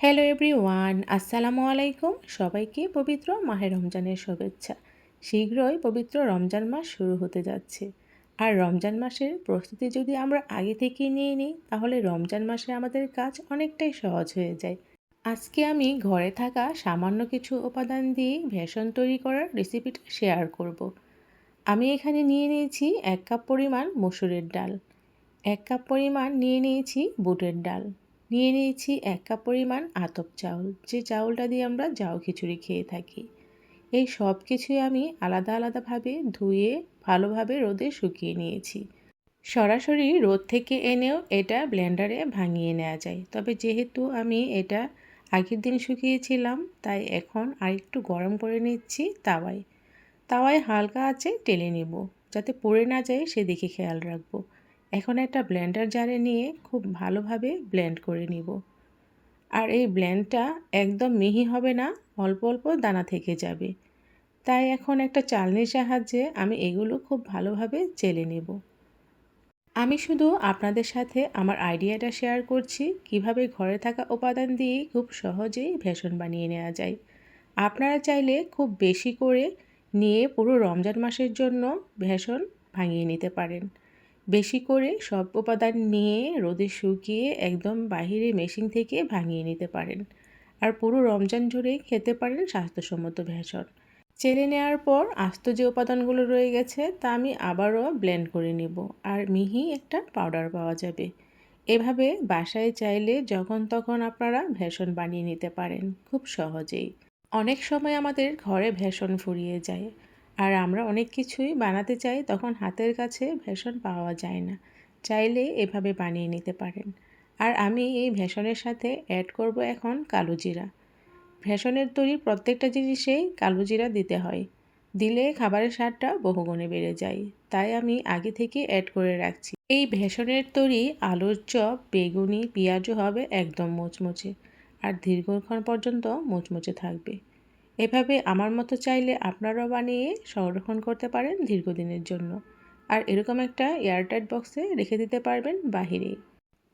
Hello every one আসসালামু আলাইকুম। সবাইকে পবিত্র মাহে রমজানের শুভেচ্ছা। শীঘ্রই পবিত্র রমজান মাস শুরু হতে যাচ্ছে। আর রমজান মাসের প্রস্তুতি যদি আমরা আগে থেকে নিয়ে নিই, তাহলে রমজান মাসে আমাদের কাজ অনেকটাই সহজ হয়ে যায়। আজকে আমি ঘরে থাকা সামান্য কিছু উপাদান দিয়ে ভেষণ তৈরি করার রেসিপিটা শেয়ার করব। আমি এখানে নিয়ে নিয়েছি এক কাপ পরিমাণ মসুরের ডাল। এক কাপ পরিমাণ নিয়ে নিয়েছি বুটের ডাল। নিয়ে নিয়েছি এক কাপ পরিমাণ আতপ চাউল। যে চাউলটা দিয়ে আমরা জাউ খিচুড়ি খেয়ে থাকি। এই সব কিছুই আমি আলাদা আলাদাভাবে ধুয়ে ভালোভাবে রোদে শুকিয়ে নিয়েছি। সরাসরি রোদ থেকে এনেও এটা ব্লেন্ডারে ভাঙিয়ে নেওয়া যায়। তবে যেহেতু আমি এটা আগের দিন শুকিয়েছিলাম, তাই এখন আরেকটু গরম করে নিচ্ছি তাওয়ায়। তাওয়ায় হালকা আছে টেলে নেব, যাতে পড়ে না যায় সেদিকে খেয়াল রাখব। এখন একটা ব্লেন্ডার জারে নিয়ে খুব ভালোভাবে ব্লেন্ড করে নিব। আর এই ব্লেন্ডটা একদম মিহি হবে না, অল্প অল্প দানা থেকে যাবে। তাই এখন একটা চালনির সাহায্যে আমি এগুলো খুব ভালোভাবে চেলে নেব। আমি শুধু আপনাদের সাথে আমার আইডিয়াটা শেয়ার করছি, কীভাবে ঘরে থাকা উপাদান দিয়ে খুব সহজেই ভেষণ বানিয়ে নেওয়া যায়। আপনারা চাইলে খুব বেশি করে নিয়ে পুরো রমজান মাসের জন্য ভেষণ ভাঙিয়ে নিতে পারেন। বেশি করে সব উপাদান নিয়ে রোদে শুকিয়ে একদম বাহিরে মেশিন থেকে ভাঙিয়ে নিতে পারেন। আর পুরো রমজান জুড়েই খেতে পারেন স্বাস্থ্যসম্মত ভেষণ চেলে নেওয়ার পর আস্ত যে উপাদানগুলো রয়ে গেছে, তা আমি আবারও ব্লেন্ড করে নেব আর মিহি একটা পাউডার পাওয়া যাবে। এভাবে বাসায় চাইলে যখন তখন আপনারা ভেষণ বানিয়ে নিতে পারেন, খুব সহজেই। অনেক সময় আমাদের ঘরে ভেষণ ফুরিয়ে যায়। আর আমরা অনেক কিছুই বানাতে চাই, তখন হাতের কাছে ভেষণ পাওয়া যায় না। চাইলে এভাবে বানিয়ে নিতে পারেন। আর আমি এই ভেষণের সাথে অ্যাড করব এখন কালো জিরা। ভেষণের তৈরি প্রত্যেকটা জিনিসেই কালো জিরা দিতে হয়। দিলে খাবারের স্বাদটা বহুগুণে বেড়ে যায়। তাই আমি আগে থেকে অ্যাড করে রাখছি। এই ভেষণের তৈরি আলুর চপ, বেগুনি, পেঁয়াজও হবে একদম মুচমুচে। আর দীর্ঘক্ষণ পর্যন্ত মুচমুচে থাকবে। এভাবে আমার মতো চাইলে আপনারাও বানিয়ে সংরক্ষণ করতে পারেন দীর্ঘদিনের জন্য। আর এরকম একটা এয়ারটাইট বক্সে রেখে দিতে পারবেন বাহিরেই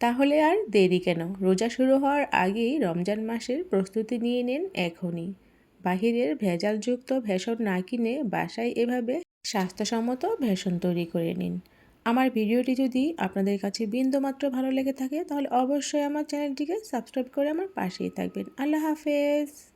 তাহলে আর দেরি কেন? রোজা শুরু হওয়ার আগেই রমজান মাসের প্রস্তুতি নিয়ে নিন এখনই। বাহিরের ভেজালযুক্ত ভেষণ না কিনে বাসায় এভাবে স্বাস্থ্যসম্মত ভেষণ তৈরি করে নিন। আমার ভিডিওটি যদি আপনাদের কাছে বিন্দুমাত্র ভালো লেগে থাকে, তাহলে অবশ্যই আমার চ্যানেলটিকে সাবস্ক্রাইব করে আমার পাশেই থাকবেন। আল্লাহ হাফেজ!